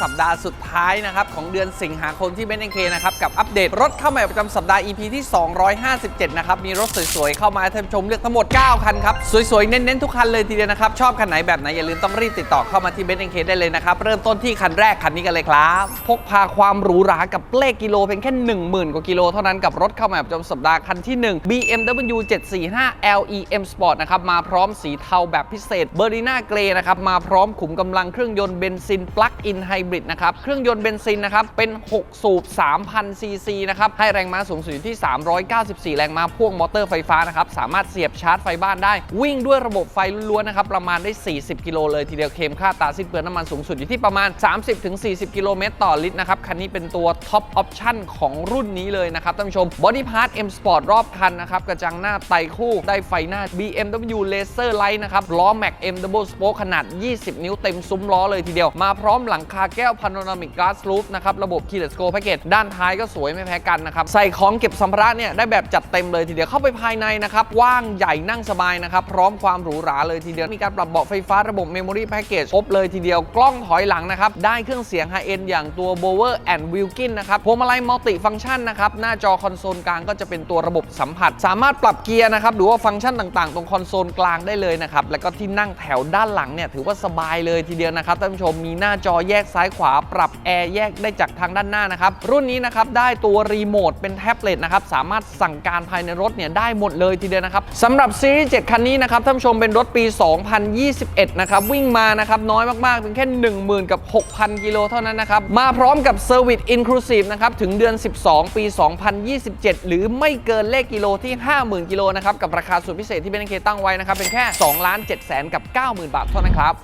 สัปดาห์สุดท้ายนะครับของเดือนสิงหาคมที่เบนเ k นะครับกับอัปเดตรถเข้าใหม่ประจำสัปดาห์ EP ที่ 257 นะครับมีรถสวยๆ เข้ามาให้ท่านชมเลือกทั้งหมด 9 คันครับ สวยๆ เน้นๆ ทุกคันเลยทีเดียวนะครับ ชอบคันไหนแบบไหน อย่าลืมต้องรีบติดต่อเข้ามาที่เบนเ k ได้เลยนะครับ เริ่มต้นที่คันแรกคันนี้กันเลยครับ พกพาความหรูหรากับเลขกิโลเพียงแค่ 10,000 กว่ากิโลเท่านั้นกับรถเข้าใหม่ประจำสัปดาห์คันที่ 1 BMW 745 LEM Sport นะครับมาพร้อมสีเทาแบบพิเศษเบอร์ i นาเกรนะครับมาพร้อมขุมกำลังเครื่องยนต์เบนซินปลั๊กอินไฮบริดนะครับ เครื่องยนต์เบนซินนะครับ เป็น 6 สูบ 3,000 ซีซีนะครับ ให้แรงม้าสูงสุดอยู่ที่ 394 แรงม้าพ่วงมอเตอร์ไฟฟ้านะครับ สามารถเสียบชาร์จไฟบ้านได้ วิ่งด้วยระบบไฟล้วนๆนะครับ ประมาณได้ 40 กิโลเลยทีเดียวเคมค่าตาสิ้นเปลืองน้ำมันสูงสุดอยู่ที่ประมาณ 30-40 กิโลเมตรต่อลิตรนะครับ คันนี้เป็นตัวท็อปออปชั่นของรุ่นนี้เลยนะครับท่านผู้ชมบอดี้พาร์ท M Sport รอบคันนะครับกระจังหน้าไตคู่ได้ไฟหน้า BMW Laser Light นะครับล้อ Mac M Double Spoke ขนาด 20 นิ้วเต็มซุ้มล้อเลยทีเดียวมาพร้อมหลังคาแก้ว Panoramic Glass Roof นะครับระบบ Keyless Go Package ด้านท้ายก็สวยไม่แพ้กันนะครับใส่ของเก็บสัมภาระเนี่ยได้แบบจัดเต็มเลยทีเดียวเข้าไปภายในนะครับกว้างใหญ่นั่งสบายนะครับพร้อมความหรูหราเลยทีเดียวมีการปรับเบาะไฟฟ้าระบบ Memory Package ครบเลยทีเดียวกล้องถอยหลังนะครับได้เครื่องเสียง High End อย่างตัว Bower and Wilkin นะครับพวงมาลัยมัลติฟังก์ชันนะครับหน้าจอคอนโซลกลางก็จะเป็นตัวระบบสัมผัส สามารถปรับเกียร์นะครับหรือว่าฟังก์ชันต่างๆ ตรงคอนโซลกลางได้เลยนะครับแล้วก็ที่นั่งแถวด้านหลังเนี่ยถือว่าสบายเลยทีเดียวนะครับท่านผู้ชมมีหน้าจอแยกซ้ายขวาปรับแอร์แยกได้จากทางด้านหน้านะครับ รุ่นนี้นะครับได้ตัวรีโมทเป็นแท็บเล็ตนะครับ สามารถสั่งการภายในรถเนี่ยได้หมดเลยทีเดียวนะครับสำหรับซีรีส์7คันนี้นะครับท่านผู้ชมเป็นรถปี 2021 นะครับ วิ่งมานะครับน้อยมากๆเพียงแค่ 10,000 กับ 6,000 กิโลเท่านั้นนะครับ มาพร้อมกับ Service Inclusive นะครับ ถึงเดือน 12 ปี 2027 หรือไม่เกินเลขกิโลที่ 50,000 กิโลนะครับ กับราคาสุดพิเศษที่เบนเคตั้งไว้นะครับเป็นแค่2ล้าน7แสนกับ 90,000 บาทเท่านั้นครับ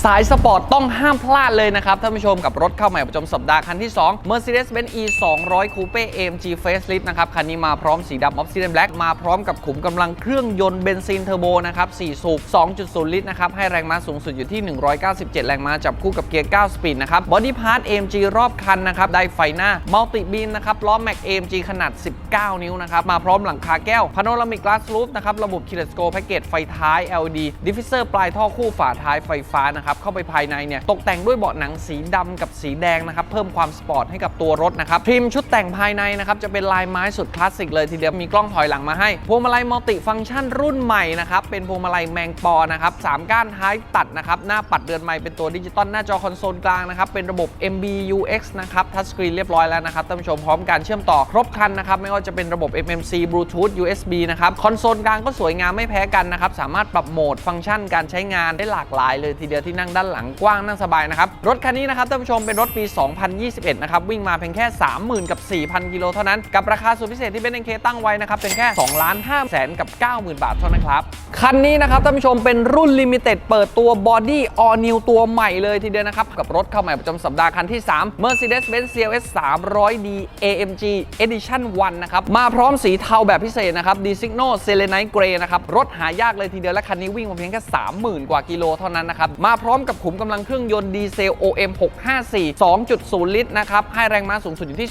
สายสปอร์ตต้องห้ามพลาดเลยนะครับ ท่านผู้ชมกับรถเข้าใหม่ประจำสัปดาห์คันที่ 2 Mercedes-Benz E 200 Coupe AMG Facelift นะครับ คันนี้มาพร้อมสีดำ Obsidian Black มาพร้อมกับขุมกำลังเครื่องยนต์เบนซินเทอร์โบนะครับ 4 สูบ 2.0 ลิตรนะครับ ให้แรงม้าสูงสุดอยู่ที่ 197 แรงม้าจับคู่กับเกียร์ 9 สปีดนะครับ Body Part AMG รอบคันนะครับได้ไฟหน้า Multi Beam นะครับล้อ Mac AMG ขนาด 19 นิ้วนะครับมาพร้อมหลังคาแก้ว Panoramic Glass Roof นะครับระบบ Keyless Go Package ไฟท้าย LED Diffuser ปลายท่อคู่ฝาท้ายไฟฟ้านะครับเข้าไปภายในเนี่ยตกแต่งด้วยเบาะหนังสีดำกับสีแดงนะครับเพิ่มความสปอร์ตให้กับตัวรถนะครับทริมชุดแต่งภายในนะครับจะเป็นลายไม้สุดคลาสสิกเลยทีเดียวมีกล้องถอยหลังมาให้พวงมาลัยมัลติฟังก์ชันรุ่นใหม่นะครับเป็นพวงมาลัยแมงปอนะครับสามก้านท้ายตัดนะครับหน้าปัดเดือนใหม่เป็นตัวดิจิตอลหน้าจอคอนโซลกลางนะครับเป็นระบบ MBUX นะครับทัชสกรีนเรียบร้อยแล้วนะครับท่านผู้ชมพร้อมการเชื่อมต่อครบครันนะครับไม่ว่าจะเป็นระบบ MMC Bluetooth USB นะครับคอนโซลกลางก็สวยงามไม่แพ้กันนะครับสามารถปรับโหมดฟังก์ชันการใช้งานได้หลากหลายเลยทีเดียวทีนั่งด้านหลังกว้างนั่งสบายนะครับ รถคันนี้นะครับท่านผู้ชมเป็นรถปี 2021 นะครับ วิ่งมาเพียงแค่ 30,000 กับ 4,000 กิโลเท่านั้น กับราคาสุดพิเศษที่เบนเอ็นเคตั้งไว้นะครับ เป็นแค่2ล้าน5แสนกับ 90,000 บาทเท่านั้นครับ คันนี้นะครับท่านผู้ชมเป็นรุ่นลิมิเต็ดเปิดตัวบอดี้ออนิวตัวใหม่เลยทีเดียวนะครับกับรถเข้าใหม่ประจำสัปดาห์คันที่ 3 Mercedes-Benz CLS 300D AMG Edition 1นะครับมาพร้อมสีเทาแบบพิเศษนะครับ d s i g n o Selenite Grey นะครับรถหายากเลยทีเดียวและคันนี้วิ่งมาเพียงแค่ 30,000 กว่ากิโลเท่านั้นนะครับมาพร้อมกับขุมกำลังเครื่องยนต์ดีเซล OM 654 2.0 ลิตรนะครับ ให้แรงม้าสูงสุดอยู่ที่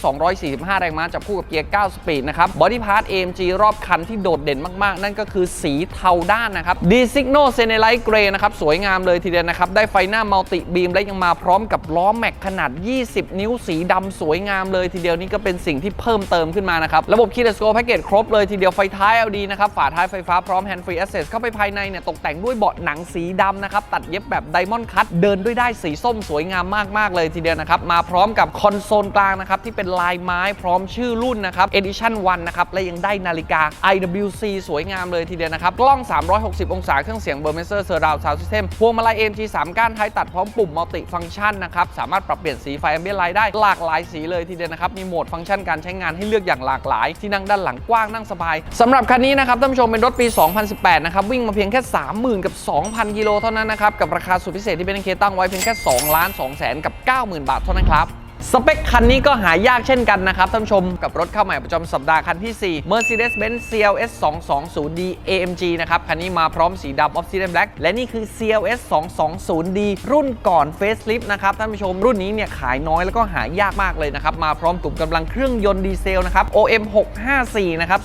245 แรงม้าจับคู่กับเกียร์ 9 สปีดนะครับ บอดี้พาร์ท AMG รอบคันที่โดดเด่นมาก ๆ นั่นก็คือสีเทาด้านนะครับ d s i g n o s e n e l i t e Grey นะครับ สวยงามเลยทีเดียวนะครับ ได้ไฟหน้ามัลติบีมและยังมาพร้อมกับล้อแม็กขนาด 20 นิ้วสีดำสวยงามเลยทีเดียวนี่ก็เป็นสิ่งที่เพิ่มเติมขึ้นมานะครับ ระบบ Keyless Go Package ครบเลยทีเดียวไฟท้าย LED นะครับฝาท้ายไฟฟ้าพร้อม Hand Free Access เข้าไปภายในเนี่ยตกแต่งด้วยเบาะหนังสีดำนะครับตัดเย็บแบบไดมอนคัตเดินด้วยได้สีส้มสวยงามมาก ๆ เลยทีเดียวนะครับ มาพร้อมกับคอนโซลกลางนะครับ ที่เป็นลายไม้พร้อมชื่อรุ่นนะครับ Edition 1 นะครับ และยังได้นาฬิกา IWC สวยงามเลยทีเดียวนะครับ กล้อง 360 องศาเครื่องเสียงเบอร์เมเซอร์เซอร์ราวซาวด์ซิสเต็มพวงมาลัย AMG 3 ก้านท้ายตัดพร้อมปุ่มมัลติฟังก์ชันนะครับ สามารถปรับเปลี่ยนสีไฟแอมเบียนไลท์ได้หลากหลายสีเลยทีเดียวนะครับ มีโหมดฟังก์ชันการใช้งานให้เลือกอย่างหลากหลายายที่นั่งด้านหลังกว้างนั่งสบายสำหรับคันนี้นะครับท่านผู้ชมเป็นรถปี 2018 นะครับวิ่งมาเพียงแค่ 30,000 กับ 2,000 กิโลเท่านั้นนะครับกับราคาสุดพิเศษที่เป็นเคตั้งไว้เพียงแค่2ล้าน2แสนกับ 90,000 บาทเท่านั้นครับ สเปคคันนี้ก็หายากเช่นกันนะครับท่านผู้ชมกับรถเข้าใหม่ประจำสัปดาห์คันที่ 4 Mercedes-Benz CLS 220D AMG นะครับ คันนี้มาพร้อมสีดำ Obsidian Black และนี่คือ CLS 220D รุ่นก่อน Facelift นะครับท่านผู้ชมรุ่นนี้เนี่ยขายน้อยแล้วก็หายากมากเลยนะครับ มาพร้อมกลุ่มกำลังเครื่องยนต์ดีเซลนะครับ OM 654นะครับ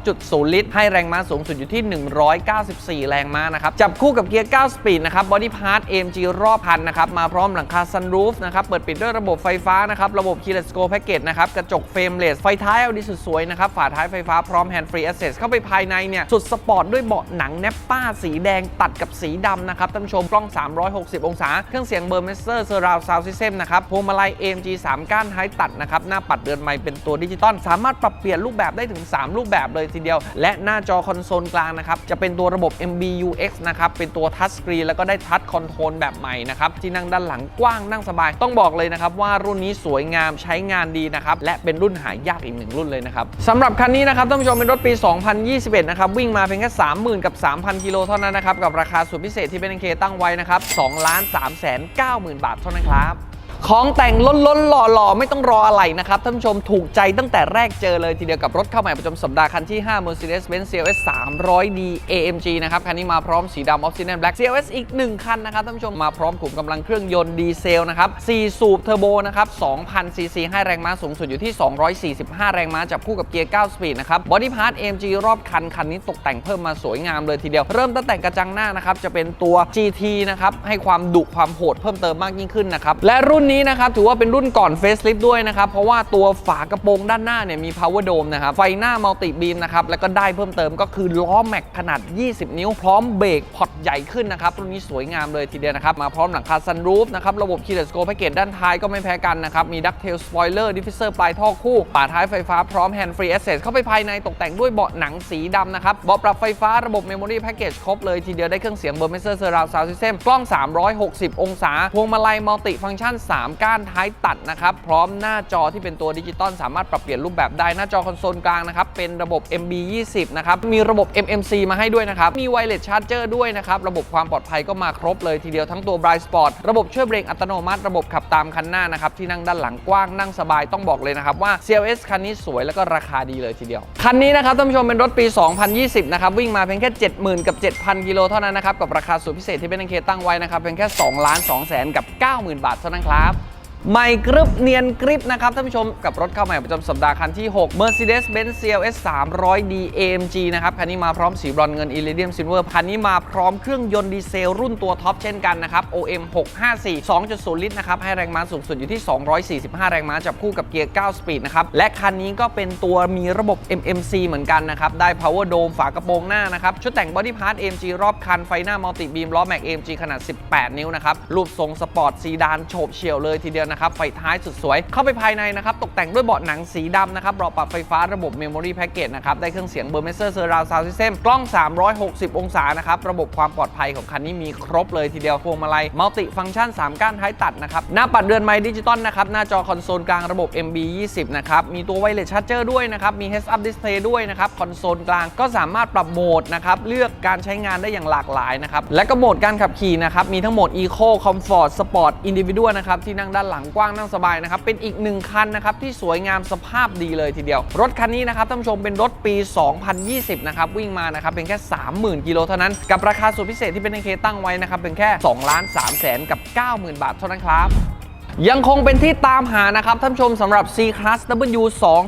2.0 ลิตร ให้แรงม้าสูงสุดอยู่ที่ 194 แรงม้านะครับจับคู่กับเกียร์ 9 สปีดนะครับ Body Part AMG รอบพันนะครับมาพร้อมหลังคา Sunroof นะครับเปิดปิดด้วยระบบไฟฟ้านะครับ ระบบ Keyless Go Package นะครับ กระจกเฟรมเลสไฟท้าย LD สุดสวยนะครับ ฝาท้ายไฟฟ้าพร้อม Hand Free Access เข้าไปภายในเนี่ย สุดสปอร์ตด้วยเบาะหนังแนปป้าสีแดงตัดกับสีดำนะครับท่านผู้ชมกล้อง 360 องศา เครื่องเสียงเบอร์เมสเซอร์ Surround Sound System นะครับพวงมาลัย AMG 3 ก้านท้ายตัดนะครับหน้าปัดเดือนไม้เป็นตัวดิจิตอลสามารถปรับเปลี่ยนรูปแบบได้ถึง 3 รูปแบบเลยทีเดียว และหน้าจอคอนโซลกลางนะครับจะเป็นตัวระบบ MBUX นะครับเป็นตัวทัชสกรีนแล้วก็ได้ทัชคอนโทรลแบบใหม่นะครับที่นั่งด้านหลังกว้างนั่งสบายต้องบอกเลยนะครับว่ารุ่นนี้สวยงามใช้งานดีนะครับ และเป็นรุ่นหายากอีกหนึ่งรุ่นเลยนะครับสำหรับคันนี้นะครับท่านผู้ชมเป็นรถปี 2021 นะครับ วิ่งมาเพียงแค่ 30,000 กับ 3,000 กิโลเท่านั้นนะครับ กับราคาสุดพิเศษที่เป็นเคตั้งไว้นะครับ2ล้าน3แสน90,000 บาทเท่านั้นครับ ของแต่งล้นล้นๆหล่อหล่อๆ ไม่ต้องรออะไรนะครับ ท่านผู้ชมถูกใจตั้งแต่แรกเจอเลยทีเดียวกับรถเข้าใหม่ประจำสัปดาห์คันที่ 5 Mercedes-Benz CLS 300D AMG นะครับ คันนี้มาพร้อมสีดำ Obsidian Black CLS อีก 1 คันนะครับ ท่านผู้ชมมาพร้อมขุมกำลังเครื่องยนต์ดีเซลนะครับ 4 สูบเทอร์โบนะครับ 2,000 ซีซีให้แรงม้าสูงสุดอยู่ที่ 245 แรงม้าจับคู่กับเกียร์ 9 สปีดนะครับ Body Part AMG รอบคันคันนี้ตกแต่งเพิ่มมาสวยงามเลยทีเดียวเริ่มตั้งแต่กระจังหน้านะครับจะเป็นตัว GT นะครับให้ความดุความโหดเพิ่มเติมมากยิ่งขึ้นนะครับและรุ่นนี้นะครับถือว่าเป็นรุ่นก่อน Facelift ด้วยนะครับ เพราะว่าตัวฝากระโปรงด้านหน้าเนี่ยมี Power Dome นะครับ ไฟหน้า Multi Beam นะครับ แล้วก็ได้เพิ่มเติมก็คือล้อแม็กขนาด 20 นิ้ว พร้อมเบรกพอร์ตใหญ่ขึ้นนะครับรุ่นนี้สวยงามเลยทีเดียวนะครับ มาพร้อมหลังคา Sunroof นะครับ ระบบ Keyless Go Package ด้านท้ายก็ไม่แพ้กันนะครับ มี Ducktail Spoiler Diffuser ปลายท่อคู่ฝาท้ายไฟฟ้าพร้อม Hand Free Access เข้าไปภายในตกแต่งด้วยเบาะหนังสีดำนะครับเบาะปรับไฟฟ้าระบบ Memory Package ครบเลยทีเดียวได้เครื่องเสียง b u r m e s s e r Surround Sound System กล้อง 360 องศาพวงมาลัยมัลติฟังก์ชัน3ก้านท้ายตัดนะครับ พร้อมหน้าจอที่เป็นตัวดิจิตอลสามารถปรับเปลี่ยนรูปแบบได้หน้าจอคอนโซลกลางนะครับ เป็นระบบ MB 20นะครับ มีระบบ MMC มาให้ด้วยนะครับ มี Wireless Charger ด้วยนะครับ ระบบความปลอดภัยก็มาครบเลยทีเดียวทั้งตัว Bright Spot ระบบช่วยเบรกอัตโนมัติ ระบบขับตามคันหน้านะครับ ที่นั่งด้านหลังกว้างนั่งสบายต้องบอกเลยนะครับว่า CLS คันนี้สวยแล้วก็ราคาดีเลยทีเดียว คันนี้นะครับท่านผู้ชมเป็นรถปี 2020 นะครับวิ่งมาเพียงแค่ 70,000 กับ 7,000 กิโลเท่านั้นนะครับกับราคาสุดพิเศษที่เป็นเคตั้งไว้นะครับเพียงแค่2ล้าน2แสนกับ 90,000 บาทเท่านั้นครับ ใหม่กริบเนียนกริบนะครับท่านผู้ชมกับรถเข้าใหม่ประจำสัปดาห์คันที่ 6 Mercedes-Benz CLS 300D AMG นะครับ คันนี้มาพร้อมสีบรอนเงิน Iridium Silver คันนี้มาพร้อมเครื่องยนต์ดีเซลรุ่นตัวท็อปเช่นกันนะครับ OM 654 2.0 ลิตรนะครับ ให้แรงม้าสูงสุดอยู่ที่ 245 แรงม้าจับคู่กับเกียร์ 9 สปีดนะครับ และคันนี้ก็เป็นตัวมีระบบ MMC เหมือนกันนะครับ ได้ Power Dome ฝากระโปรงหน้านะครับชุดแต่ง Body Part AMG รอบคันไฟหน้า Multi Beam ล้อแม็ก AMG ขนาด 18 นิ้วนะครับรูปทรงสปอร์ตซีดานโฉบเฉี่ยวเลยทีเดียวนะครับไฟท้ายสุดสวย เข้าไปภายในนะครับตกแต่งด้วยเบาะหนังสีดำนะครับเบาะปรับไฟฟ้าระบบ Memory Package นะครับได้เครื่องเสียง b u r m e s s e r Surround Sound System กล้อง 360 องศานะครับระบบความปลอดภัยของคันนี้มีครบเลยทีเดียวพวงมาลัยมัลติฟังก์ชัน 3 ก้านท้ายตัดนะครับหน้าปัดเรือนไม้ดิจิตอลนะครับหน้าจอคอนโซลกลางระบบ MB 20นะครับมีตัว Wireless Charger ด้วยนะครับมี Heads Up Display ด้วยนะครับคอนโซลกลางก็สามารถปรับโหมดนะครับเลือกการใช้งานได้อย่างหลากหลายนะครับและก็โหมดการขับขี่นะครับมีทั้งโหมด Eco Comfort Sport Individual นะครับที่นั่งด้านหลังกว้างนั่งสบายนะครับ เป็นอีกหนึ่งคันนะครับที่สวยงามสภาพดีเลยทีเดียว รถคันนี้นะครับท่านผู้ชมเป็นรถปี 2020 นะครับ วิ่งมานะครับเป็นแค่ 30,000 กิโลเท่านั้น กับราคาสุดพิเศษที่เป็นเคตั้งไว้นะครับเป็นแค่2ล้าน3แสนกับ 90,000 บาทเท่านั้นครับ ยังคงเป็นที่ตามหานะครับท่านผู้ชมสำหรับ C Class W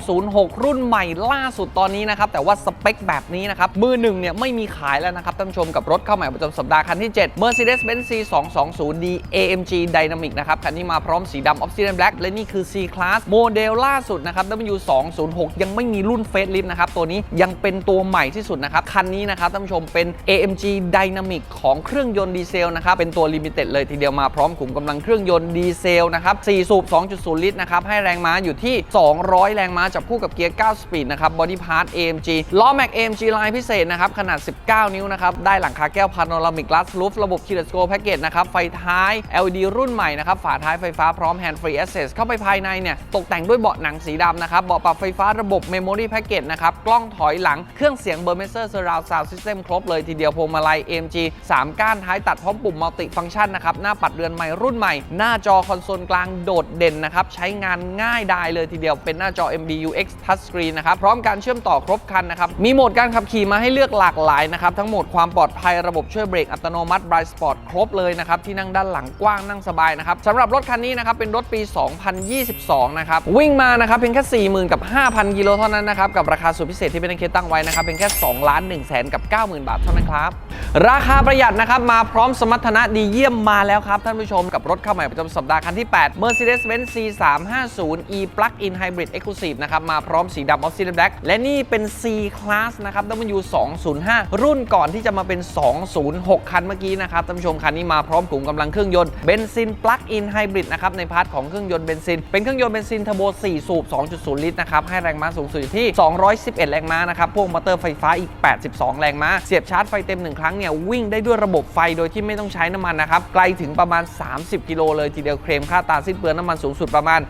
206 รุ่นใหม่ล่าสุดตอนนี้นะครับ แต่ว่าสเปคแบบนี้นะครับ มือหนึ่งเนี่ยไม่มีขายแล้วนะครับท่านผู้ชมกับรถเข้าใหม่ประจำสัปดาห์คันที่ 7 Mercedes-Benz C 220D AMG Dynamic นะครับ คันนี้มาพร้อมสีดำ Obsidian Black และนี่คือ C Class โมเดลล่าสุดนะครับ W 206ยังไม่มีรุ่น Facelift นะครับ ตัวนี้ยังเป็นตัวใหม่ที่สุดนะครับ คันนี้นะครับท่านผู้ชมเป็น AMG Dynamic ของเครื่องยนต์ดีเซลนะครับเป็นตัว Limited เลยทีเดียวมาพร้อมขุมกำลังเครื่องยนต์ดีเซลนะครับ4สูบ 2.0 ลิตรนะครับ ให้แรงม้าอยู่ที่ 200 แรงม้าจับคู่กับเกียร์ 9 สปีดนะครับ บอดี้พาร์ท AMG ล้อแม็ก AMG ลายพิเศษนะครับ ขนาด 19 นิ้วนะครับ ได้หลังคาแก้วพาโนรามิก glass roof ระบบ k i l o s c o p Package นะครับ ไฟท้าย LED รุ่นใหม่นะครับ ฝาท้ายไฟฟ้าพร้อม hand free access เข้าไปภายในเนี่ย ตกแต่งด้วยเบาะหนังสีดำนะครับ เบาะปรับไฟฟ้าระบบ memory package นะครับ กล้องถอยหลัง เครื่องเสียง b u r m e s e r surround sound system ครบเลยทีเดียวพวงมาลัย AMG 3 ก้านท้ายตัดพร้อมปุ่ม multi function นะครับหน้าปัดเรือนใหม่รุ่นใหม่หน้าจอคอนโซลกลางโดดเด่นนะครับ ใช้งานง่ายดายเลยทีเดียวเป็นหน้าจอ MBUX touchscreen นะครับ พร้อมการเชื่อมต่อครบครันนะครับ มีโหมดการขับขี่มาให้เลือกหลากหลายนะครับ ทั้งโหมดความปลอดภัยระบบช่วยเบรกอัตโนมัติ Bright Spot ครบเลยนะครับ ที่นั่งด้านหลังกว้างนั่งสบายนะครับสำหรับรถคันนี้นะครับเป็นรถปี 2022 นะครับ วิ่งมานะครับเพียงแค่40,000กับ5,000กิโลเท่านั้นนะครับกับราคาสุดพิเศษที่เป็นเคตั้งไว้นะครับเป็นแค่2ล้าน1แสนกับ90,000 บาทเท่านั้นครับราคาประหยัดนะครับมาพร้อมสมรรถนะดีเยี่ยมมาแล้วครับท่านผู้ชมกับรถเข้าใหม่ประจำสัปดาห์คันที่8 Mercedes-Benz C350 E Plug-in Hybrid Exclusive นะครับมาพร้อมสีดำ Oxide Black และนี่เป็น C Class นะครับ W205 รุ่นก่อนที่จะมาเป็น 206 คันเมื่อกี้นะครับท่านผู้ชมคันนี้มาพร้อมกลุ่มกำลังเครื่องยนต์เบนซิน Plug-in Hybrid นะครับในพาร์ทของเครื่องยนต์เบนซิน เป็นเครื่องยนต์เบนซินเทอร์โบ 4 สูบ 2.0 ลิตรนะครับให้แรงม้าสูงสุดอยู่ที่ 211 แรงม้านะครับพ่วงมอเตอร์ไฟฟ้าอีก 82 แรงม้าเสียบชาร์จไฟเต็ม 1 ครั้งเนี่ยวิ่งได้ด้วยระบบไฟโดยที่ไม่ต้องใช้น้ำมันนะครับไกลถึงประมาณ 30 กิโลเลยทีเดียวเคลมค่าตาสิ้นเปลืองน้ำมันสูงสุดประมาณ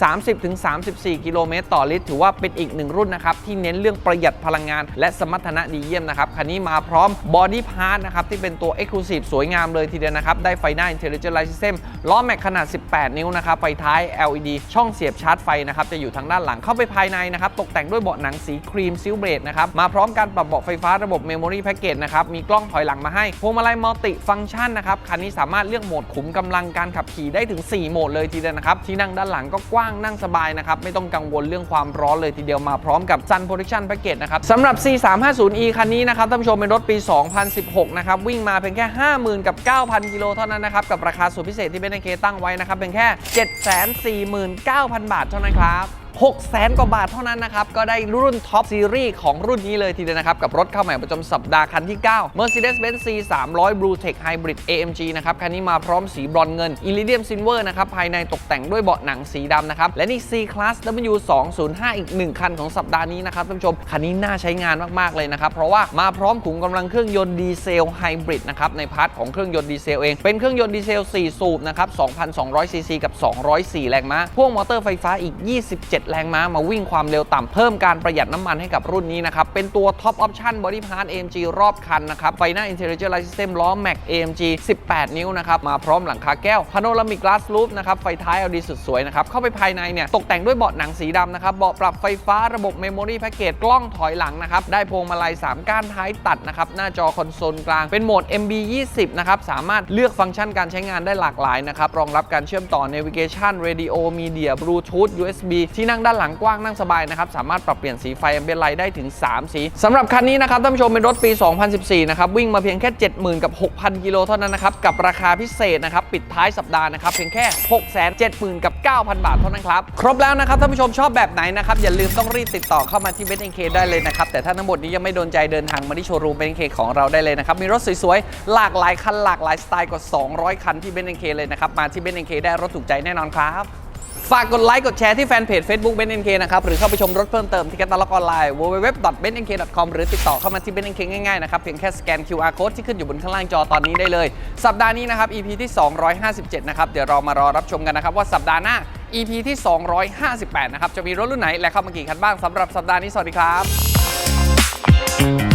30-34 กิโลเมตรต่อลิตร ถือว่าเป็นอีกหนึ่งรุ่นนะครับที่เน้นเรื่องประหยัดพลังงาน และสมรรถนะดีเยี่ยมนะครับคันนี้มาพร้อมบอดี้พาร์ทนะครับที่เป็นตัว Exclusive สวยงามเลยทีเดียวนะครับได้ไฟหน้า Intelligent Light System ล้อแม็กขนาด 18 นิ้วนะครับไฟท้าย LED ช่องเสียบชาร์จไฟนะครับจะอยู่ทางด้านหลังเข้าไปภายในนะครับตกแต่งด้วยเบาะหนังสีครีมซิลเบรดนะครับมาพร้อมการปรับเบาะไฟฟ้าระบบ Memory Package นะครับมีกล้องถอยหลังมาให้พวงมาลัยมัลติฟังก์ชันนะครับคันนี้สามารถเลือกโหมดขุมกำลังการขับขี่ได้ถึง 4 โหมดเลยทีเลยนะครับ ที่นั่งด้านหลังก็กว้างนั่งสบายนะครับ ไม่ต้องกังวลเรื่องความร้อนเลยทีเดียวมาพร้อมกับ Sun Protection Package นะครับสำหรับ C350e คันนี้นะครับท่านผู้ชมเป็นรถปี 2016 นะครับ วิ่งมาเพียงแค่ 50,000 กับ 9,000 กิโลเท่านั้นนะครับ กับราคาสุดพิเศษที่เบนเคตั้งไว้นะครับเพียงแค่ 749,000 บาทเท่านั้นครับ 6แสนกว่าบาทเท่านั้นนะครับ ก็ได้รุ่นท็อปซีรีส์ของรุ่นนี้เลยทีเดียวนะครับ กับรถเข้าใหม่ประจำสัปดาห์คันที่ 9 Mercedes-Benz C 300 Blue Tech Hybrid AMG นะครับ คันนี้มาพร้อมสีบรอนเงิน Iridium Silver นะครับ ภายในตกแต่งด้วยเบาะหนังสีดำนะครับ และนี่ C Class W 205อีก 1 คันของสัปดาห์นี้นะครับท่านผู้ชม คันนี้น่าใช้งานมากๆเลยนะครับ เพราะว่ามาพร้อมขุมกำลังเครื่องยนต์ดีเซลไฮบริดนะครับ ในพาร์ทของเครื่องยนต์ดีเซลเอง เป็นเครื่องยนต์ดีเซล 4 สูบนะครับ 2,200ซีซีกับ 204 แรงม้าพ่วงมอเตอร์ไฟฟ้าอีก 27แรงม้ามาวิ่งความเร็วต่ำเพิ่มการประหยัดน้ำมันให้กับรุ่นนี้นะครับ เป็นตัวท็อปออปชั่นบอดี้พาร์ท AMG รอบคันนะครับไฟหน้า Intelligent Light System ล้อ Mac AMG 18 นิ้วนะครับ มาพร้อมหลังคาแก้ว Panoramic Glass Roof นะครับ ไฟท้าย LED สุดสวยนะครับ เข้าไปภายในเนี่ย ตกแต่งด้วยเบาะหนังสีดำนะครับ เบาะปรับไฟฟ้าระบบ Memory Package กล้องถอยหลังนะครับ ได้พวงมาลัย 3 ก้านท้ายตัดนะครับ หน้าจอคอนโซลกลาง เป็นโหมด MB 20นะครับ สามารถเลือกฟังก์ชันการใช้งานได้หลากหลายนะครับ รองรับการเชื่อมต่อ Navigation Radio Media Bluetooth USB ที่นั่งด้านหลังกว้างนั่งสบายนะครับ สามารถปรับเปลี่ยนสีไฟแอมเบียนไลท์ได้ถึง 3 สีสำหรับคันนี้นะครับท่านผู้ชมเป็นรถปี 2014 นะครับ วิ่งมาเพียงแค่ 70,000 กับ 6,000 กิโลเท่านั้นนะครับ กับราคาพิเศษนะครับ ปิดท้ายสัปดาห์นะครับ เพียงแค่ 670,000 กับ 9,000 บาทเท่านั้นครับ ครบแล้วนะครับท่านผู้ชมชอบแบบไหนนะครับ อย่าลืมต้องรีบติดต่อเข้ามาที่เบนเอ็นเคได้เลยนะครับ แต่ถ้าทั้งหมดนี้ยังไม่โดนใจเดินทางมาที่โชว์รูมเบนเอ็นเคของเราได้เลยนะครับ มีรถสวยๆ หลากหลายคันหลากหลายสไตล์กว่า 200 คันที่เบนเอ็นเคเลยนะครับ มาที่เบนเอ็นเคได้รถถูกใจแน่นอนครับ ฝากกดไลค์กดแชร์ที่แฟนเพจ Facebook b e n n k นะครับ หรือเข้าไปชมรถเพิ่มเติมที่แคตตาล็อกออนไลน์ www.bennk.com หรือติดต่อเข้ามาที่ b e n n k ง่ายๆนะครับ เพียงแค่สแกน QR code ที่ขึ้นอยู่บนข้างล่างจอตอนนี้ได้เลย สัปดาห์นี้นะครับ EP ที่ 257 นะครับ เดี๋ยวเรามารอรับชมกันนะครับว่าสัปดาห์หน้า EP ที่ 258 นะครับจะมีรถรุ่นไหนและเข้ามากี่คันบ้างสำหรับสัปดาห์นี้สวัสดีครับ